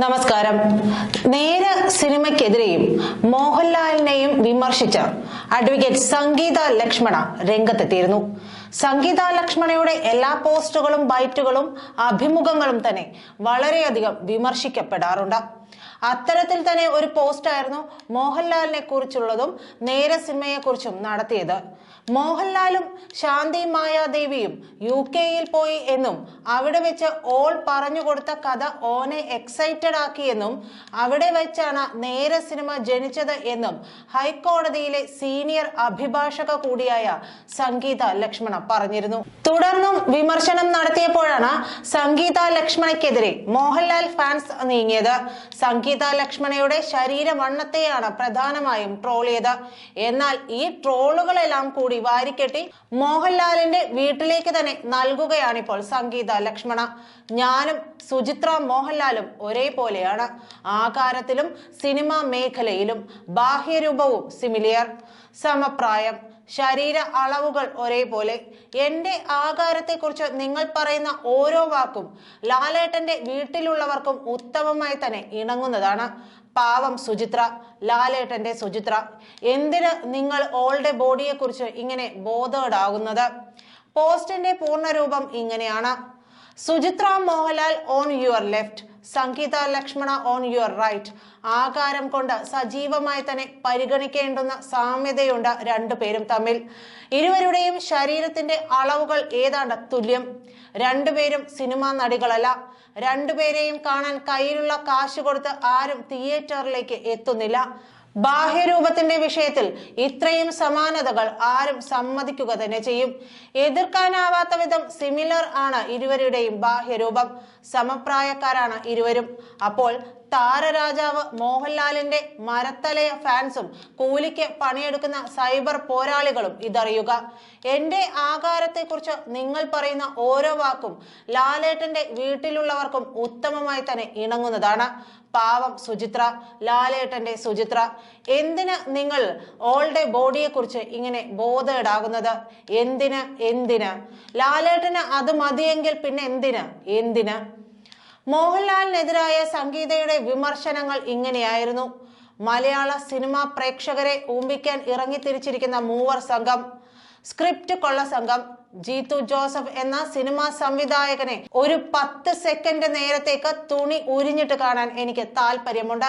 നമസ്കാരം. നേര സിനിമയ്ക്കെതിരെയും മോഹൻലാലിനെയും വിമർശിച്ച അഡ്വക്കേറ്റ് സംഗീത ലക്ഷ്മണ രംഗത്തെത്തിയിരുന്നു. സംഗീത ലക്ഷ്മണയുടെ എല്ലാ പോസ്റ്റുകളും ബൈറ്റുകളും അഭിമുഖങ്ങളും തന്നെ വളരെയധികം വിമർശിക്കപ്പെടാറുണ്ട്. അത്തരത്തിൽ തന്നെ ഒരു പോസ്റ്റായിരുന്നു മോഹൻലാലിനെ കുറിച്ചുള്ളതും നേര സിനിമയെ കുറിച്ചും നടത്തിയത്. മോഹൻലാലും ശാന്തി മായാദേവിയും യു കെയിൽ പോയി എന്നും അവിടെ വെച്ച് ഓൾ പറഞ്ഞു കൊടുത്ത കഥ ഓനെ എക്സൈറ്റഡ് ആക്കിയെന്നും അവിടെ വെച്ചാണ് നേര സിനിമ ജനിച്ചത് എന്നും ഹൈക്കോടതിയിലെ സീനിയർ അഭിഭാഷക കൂടിയായ സംഗീത ലക്ഷ്മണ പറഞ്ഞിരുന്നു. തുടർന്നും വിമർശനം നടത്തിയപ്പോഴാണ് സംഗീത ലക്ഷ്മണയ്ക്കെതിരെ മോഹൻലാൽ ഫാൻസ് നീങ്ങിയത്. സംഗീത ലക്ഷ്മണയുടെ ശരീരവണ്ണത്തെയാണ് പ്രധാനമായും ട്രോൾ ചെയ്ത്. എന്നാൽ ഈ ട്രോളുകളെല്ലാം കൂടി വാരിക്കെട്ടി മോഹൻലാലിന്റെ വീട്ടിലേക്ക് തന്നെ നൽകുകയാണിപ്പോൾ സംഗീത ലക്ഷ്മണ. ഞാനും സുചിത്ര മോഹൻലാലും ഒരേപോലെയാണ്. ആകാരത്തിലും സിനിമാ മേഖലയിലും ബാഹ്യരൂപവും സിമിലിയർ സമപ്രായം. ശരീര അളവുകൾ ഒരേപോലെ. എന്റെ ആകാരത്തെക്കുറിച്ച് നിങ്ങൾ പറയുന്ന ഓരോ വാക്കും ലാലേട്ടന്റെ വീട്ടിലുള്ളവർക്കും ഉത്തമമായി തന്നെ ഇണങ്ങുന്നതാണ്. പാവം സുചിത്ര ലാലേട്ടന്റെ സുചിത്ര. എന്തിന് നിങ്ങൾ ഓൾഡ് ബോഡിയെക്കുറിച്ച് ഇങ്ങനെ ബോധേഡാകുന്നത് പോസ്റ്റിന്റെ പൂർണരൂപം ഇങ്ങനെയാണ്. Suchitra Mohanlal on your left Sangeetha Lakshmana on your right ആകാരം കൊണ്ട് സജീവമായി തന്നെ പരിഗണിക്കേണ്ടുന്ന സാമ്യതയുണ്ട് രണ്ടുപേരും തമ്മിൽ. ഇരുവരുടെയും ശരീരത്തിന്റെ അളവുകൾ ഏതാണ്ട് തുല്യം. രണ്ടുപേരും സിനിമാ നടികളല്ല. രണ്ടുപേരെയും കാണാൻ കയ്യിലുള്ള കാശ് കൊടുത്ത് ആരും തിയേറ്ററിലേക്ക് എത്തുന്നില്ല. ബാഹ്യരൂപത്തിന്റെ വിഷയത്തിൽ ഇത്രയും സമാനതകൾ ആരും സമ്മതിക്കുക തന്നെ ചെയ്യും. എതിർക്കാനാവാത്ത വിധം സിമിലർ ആണ് ഇരുവരുടെയും ബാഹ്യരൂപം. സമപ്രായക്കാരാണ് ഇരുവരും. അപ്പോൾ താരരാജാവ് മോഹൻലാലിന്റെ മരത്തലയ ഫാൻസും കൂലിക്ക് പണിയെടുക്കുന്ന സൈബർ പോരാളികളും ഇതറിയുക. എന്റെ ആകാരത്തെക്കുറിച്ച് നിങ്ങൾ പറയുന്ന ഓരോ വാക്കും ലാലേട്ടന്റെ വീട്ടിലുള്ളവർക്കും ഉത്തമമായി തന്നെ ഇണങ്ങുന്നതാണ്. പാവം സുചിത്ര ലാലേട്ടന്റെ സുചിത്ര. എന്തിന് നിങ്ങൾ ഓൾഡ് ബോഡിയെക്കുറിച്ച് ഇങ്ങനെ ബോധേടാകുന്നത്? എന്തിന്? എന്തിന്? ലാലേട്ടന് അത് മതിയെങ്കിൽ പിന്നെ എന്തിന്? എന്തിന്? മോഹൻലാലിനെതിരായ സംഗീതയുടെ വിമർശനങ്ങൾ ഇങ്ങനെയായിരുന്നു. മലയാള സിനിമാ പ്രേക്ഷകരെ ഊമ്പിക്കാൻ ഇറങ്ങിത്തിരിച്ചിരിക്കുന്ന മൂവർ സംഘം സ്ക്രിപ്റ്റ് കൊള്ള സംഘം ജീതു ജോസഫ് എന്ന സിനിമാ സംവിധായകനെ ഒരു പത്ത് സെക്കൻഡ് നേരത്തേക്ക് തുണി ഉരിഞ്ഞിട്ട് കാണാൻ എനിക്ക് താല്പര്യമുണ്ട്.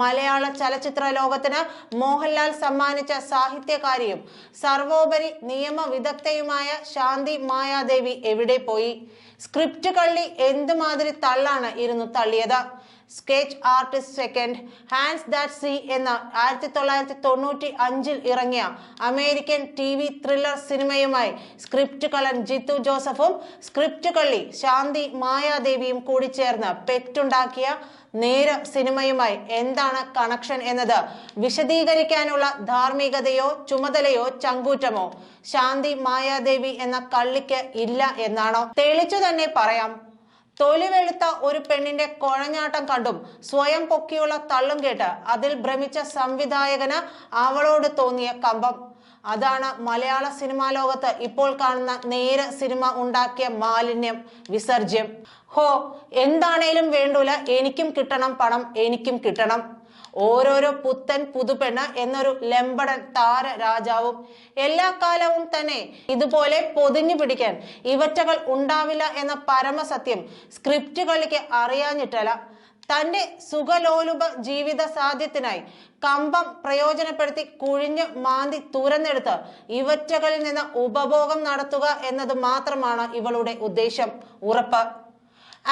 മലയാള ചലച്ചിത്ര ലോകത്തിന് മോഹൻലാൽ സമ്മാനിച്ച സാഹിത്യകാരിയും സർവോപരി നിയമ നിയമവിദഗ്ധയുമായ ശാന്തി മായാദേവി എവിടെ പോയി? സ്ക്രിപ്റ്റ് കള്ളി എന്തുമാതിരി തള്ളാണ് ഇരുന്നു തള്ളിയത്? Sketch artist second hands that see എന്ന ആയിരത്തി തൊള്ളായിരത്തി തൊണ്ണൂറ്റി അഞ്ചിൽ ഇറങ്ങിയ അമേരിക്കൻ ടി വി ത്രില്ലർ സിനിമയുമായി സ്ക്രിപ്റ്റ് കള്ളൻ ജിത്തു ജോസഫും സ്ക്രിപ്റ്റ് കള്ളി ശാന്തി മായാദേവിയും കൂടി ചേർന്ന് പെറ്റുണ്ടാക്കിയ നേര സിനിമയുമായി എന്താണ് കണക്ഷൻ എന്നത്? വിശദീകരിക്കാനുള്ള ധാർമ്മികതയോ ചുമതലയോ ചങ്കൂറ്റമോ? ശാന്തി മായാദേവി എന്ന കള്ളിക്ക് ഇല്ല എന്നാണോ? തെളിച്ചു തന്നെ പറയാം. തൊലി വെളുത്ത ഒരു പെണ്ണിന്റെ കുഴഞ്ഞാട്ടം കണ്ടും സ്വയം പൊക്കിയുള്ള തള്ളും കേട്ട് അതിൽ ഭ്രമിച്ച സംവിധായകന് അവളോട് തോന്നിയ കമ്പം. അതാണ് മലയാള സിനിമാ ലോകത്ത് ഇപ്പോൾ കാണുന്ന നേര സിനിമ ഉണ്ടാക്കിയ മാലിന്യം വിസർജ്യം. ഹോ എന്താണേലും വേണ്ടൂല എനിക്കും കിട്ടണം പണം എനിക്കും കിട്ടണം. ഓരോരോ പുത്തൻ പുതുപെണ്ണ് എന്നൊരു ലംബടൻ താര രാജാവും. എല്ലാ കാലവും തന്നെ ഇതുപോലെ പൊതിഞ്ഞു പിടിക്കാൻ ഇവറ്റകൾ ഉണ്ടാവില്ല എന്ന പരമസത്യം സ്ക്രിപ്റ്റ് കളിക്ക് അറിയാഞ്ഞിട്ടല്ല. തന്റെ സുഖലോലുപ ജീവിത സാധ്യത്തിനായി കമ്പം പ്രയോജനപ്പെടുത്തി കുഴിഞ്ഞ് മാന്തി തുരന്നെടുത്ത് ഇവറ്റകളിൽ നിന്ന് ഉപഭോഗം നടത്തുക എന്നത് മാത്രമാണ് ഇവളുടെ ഉദ്ദേശം. ഉറപ്പ്.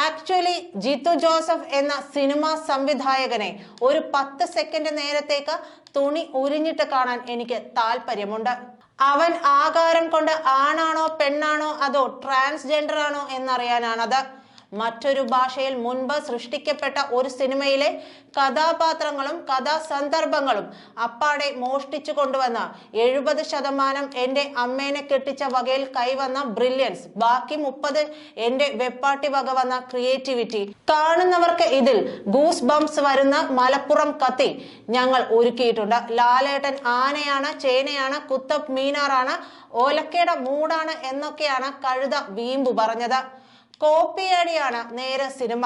ആക്ച്വലി ജിത്തു ജോസഫ് എന്ന സിനിമാ സംവിധായകനെ ഒരു പത്ത് സെക്കൻഡ് നേരത്തേക്ക് തുണി ഉരിഞ്ഞിട്ട് കാണാൻ എനിക്ക് താല്പര്യമുണ്ട്. അവൻ ആകാരം കൊണ്ട് ആണാണോ പെണ്ണാണോ അതോ ട്രാൻസ്ജെൻഡർ ആണോ എന്നറിയാനാണത്. മറ്റൊരു ഭാഷയിൽ മുൻപ് സൃഷ്ടിക്കപ്പെട്ട ഒരു സിനിമയിലെ കഥാപാത്രങ്ങളും കഥാസന്ദർഭങ്ങളും അപ്പാടെ മോഷ്ടിച്ചു കൊണ്ടുവന്ന എഴുപത് ശതമാനം എന്റെ അമ്മേനെ കെട്ടിച്ച വകയിൽ കൈവന്ന ബ്രില്യൻസ് ബാക്കി മുപ്പത് എന്റെ വെപ്പാട്ടി വക വന്ന ക്രിയേറ്റിവിറ്റി. കാണുന്നവർക്ക് ഇതിൽ ഗൂസ് ബംസ് വരുന്ന മലപ്പുറം കത്തി ഞങ്ങൾ ഒരുക്കിയിട്ടുണ്ട്. ലാലേട്ടൻ ആനയാണ് ചേനയാണ് കുത്തബ് മീനാറാണ് ഓലക്കയുടെ മൂടാണ് എന്നൊക്കെയാണ് കഴുത വീമ്പു പറഞ്ഞത്. കോപ്പിയടിയാണ് നേരെ സിനിമ.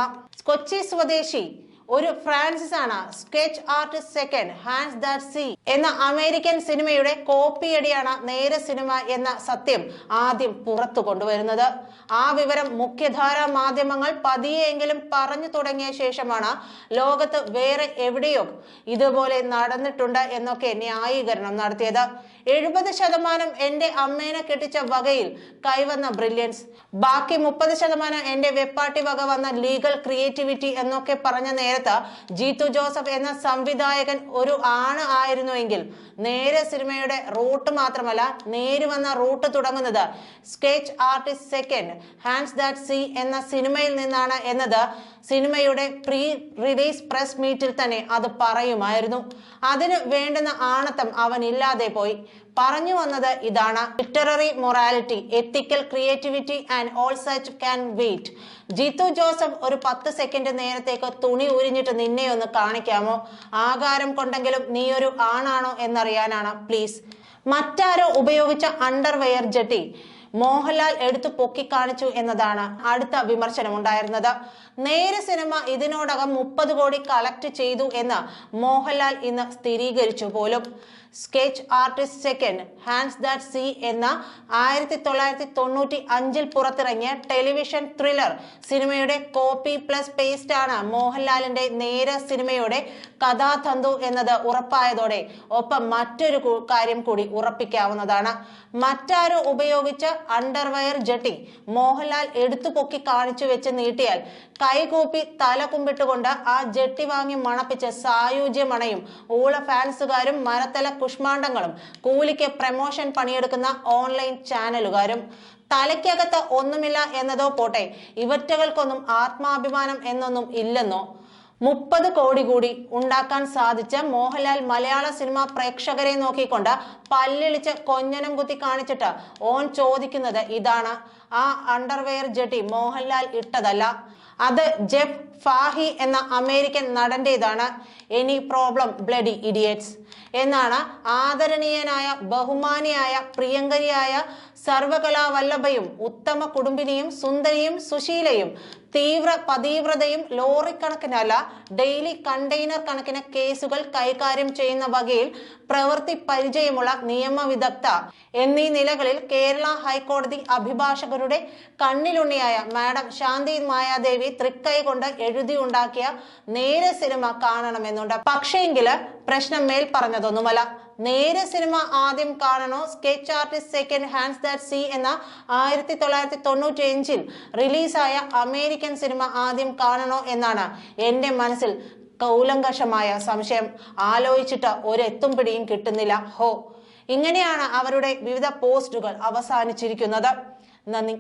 കൊച്ചി സ്വദേശി ഒരു ഫ്രാൻസിസ് ആണ്. Sketch artist second hands that see എന്ന അമേരിക്കൻ സിനിമയുടെ കോപ്പിയടിയാണ് നേരെ സിനിമ എന്ന സത്യം ആദ്യം പുറത്തു കൊണ്ടുവരുന്നത്. ആ വിവരം മുഖ്യധാരാ മാധ്യമങ്ങൾ പതിയെങ്കിലും പറഞ്ഞു തുടങ്ങിയ ശേഷമാണ് ലോകത്ത് വേറെ എവിടെയോ ഇതുപോലെ നടന്നിട്ടുണ്ട് എന്നൊക്കെ ന്യായീകരണം നടത്തിയത്. എഴുപത് ശതമാനം എന്റെ അമ്മേനെ കെട്ടിച്ച വകയിൽ കൈവന്ന ബ്രില്യൻസ്. ബാക്കി മുപ്പത് ശതമാനം എന്റെ വെപ്പാട്ടി വക വന്ന ലീഗൽ ക്രിയേറ്റിവിറ്റി എന്നൊക്കെ പറഞ്ഞ നേരത്ത് ജീത്തു ജോസഫ് എന്ന സംവിധായകൻ ഒരു ആണ് ആയിരുന്നുവെങ്കിൽ നേരെ സിനിമയുടെ റൂട്ട് മാത്രമല്ല നേര് വന്ന റൂട്ട് തുടങ്ങുന്നത് sketch artist second hands that see എന്ന സിനിമയിൽ നിന്നാണ് എന്നത് സിനിമയുടെ പ്രീ റിലീസ് പ്രസ് മീറ്റിൽ തന്നെ അത് പറയുമായിരുന്നു. അതിന് വേണ്ടുന്ന ആണത്തം അവൻ ഇല്ലാതെ പോയി. പറഞ്ഞു വന്നത് ഇതാണ്. Literary morality ethical creativity and all such can wait Jeethu Joseph ഒരു പത്ത് സെക്കൻഡ് നേരത്തേക്ക് തുണി ഉരിഞ്ഞിട്ട് നിന്നെ ഒന്ന് കാണിക്കാമോ? ആകാരം കൊണ്ടെങ്കിലും നീ ഒരു ആണാണോ എന്നറിയാനാണ്. പ്ലീസ് മറ്റാരോ ഉപയോഗിച്ച അണ്ടർവെയർ ജട്ടി മോഹൻലാൽ എടുത്തു പൊക്കി കാണിച്ചു എന്നതാണ് അടുത്ത വിമർശനം ഉണ്ടായിരുന്നത് നേരെ സിനിമ ഇതിനോടകം മുപ്പത് കോടി കളക്ട് ചെയ്തു എന്ന് മോഹൻലാൽ ഇന്ന് സ്ഥിരീകരിച്ചു പോലും. Sketch artist second hands that see എന്ന ആയിരത്തി തൊള്ളായിരത്തി തൊണ്ണൂറ്റി അഞ്ചിൽ പുറത്തിറങ്ങിയ ടെലിവിഷൻ ത്രില്ലർ സിനിമയുടെ കോപ്പി പ്ലസ് പേസ്റ്റ് ആണ് മോഹൻലാലിന്റെ നേര സിനിമയുടെ കഥാതന്തു എന്നത് ഉറപ്പായതോടെ ഒപ്പം മറ്റൊരു കാര്യം കൂടി ഉറപ്പിക്കാവുന്നതാണ്. മറ്റാരോ ഉപയോഗിച്ച അണ്ടർവയർ ജട്ടി മോഹൻലാൽ എടുത്തു പൊക്കി കാണിച്ചു വെച്ച് നീട്ടിയാൽ കൈകൂപ്പി തല കുമ്പിട്ടുകൊണ്ട് ആ ജെട്ടി വാങ്ങി മണപ്പിച്ച് സായുജ്യമണയും ഊള ഫാൻസുകാരും മരത്തല കുഷ്മാണ്ടങ്ങളും കൂലിക്ക് പ്രമോഷൻ പണിയെടുക്കുന്ന ഓൺലൈൻ ചാനലുകാരും. തലയ്ക്കകത്ത് ഒന്നുമില്ല എന്നതോ പോട്ടെ ഇവറ്റകൾക്കൊന്നും ആത്മാഭിമാനം എന്നൊന്നും ഇല്ലെന്നോ? മുപ്പത് കോടി കൂടി ഉണ്ടാക്കാൻ സാധിച്ച മോഹൻലാൽ മലയാള സിനിമ പ്രേക്ഷകരെ നോക്കിക്കൊണ്ട് പല്ലിളിച്ച് കൊഞ്ഞനം കുത്തി കാണിച്ചിട്ട് ഓൻ ചോദിക്കുന്നത് ഇതാണ്. ആ അണ്ടർവെയർ ജെട്ടി മോഹൻലാൽ ഇട്ടതല്ല. അത് ജെഫ് ഫാഹി എന്ന അമേരിക്കൻ നടന്റേതാണ് എനി പ്രോബ്ലം ബ്ലഡി ഇഡിയറ്റ്സ് എന്നാണ് ആദരണീയനായ ബഹുമാനിയായ പ്രിയങ്കരിയായ സർവകലാ വല്ലഭയും ഉത്തമ കുടുംബിനിയും സുന്ദരിയും സുശീലയും തീവ്ര പതീവ്രതയും ലോറിക്കണക്കിനല്ല ഡെയിലി കണ്ടെയ്നർ കണക്കിന് കേസുകൾ കൈകാര്യം ചെയ്യുന്ന വകയിൽ പ്രവൃത്തി പരിചയമുള്ള നിയമവിദഗ്ധ എന്നീ നിലകളിൽ കേരള ഹൈക്കോടതി അഭിഭാഷകരുടെ കണ്ണിലുണ്ണിയായ മാഡം ശാന്തി മായാദേവി തൃക്കൈ കൊണ്ട് എഴുതിയുണ്ടാക്കിയ നേരെ സിനിമ കാണണമെന്നുണ്ട്. പക്ഷേങ്കിൽ പ്രശ്നം മേൽ പറഞ്ഞതൊന്നുമല്ല. നേരെ സിനിമ ആദ്യം കാണണോ? Sketch artist second hands that see എന്ന ആയിരത്തി തൊള്ളായിരത്തി തൊണ്ണൂറ്റി അഞ്ചിൽ റിലീസായ അമേരിക്കൻ സിനിമ ആദ്യം കാണണോ എന്നാണ് എന്റെ മനസ്സിൽ കൗലങ്കഷമായ സംശയം. ആലോചിച്ചിട്ട് ഒരെത്തും പിടിയും കിട്ടുന്നില്ല. ഹോ ഇങ്ങനെയാണ് അവരുടെ വിവിധ പോസ്റ്റുകൾ അവസാനിച്ചിരിക്കുന്നത്. നന്ദി.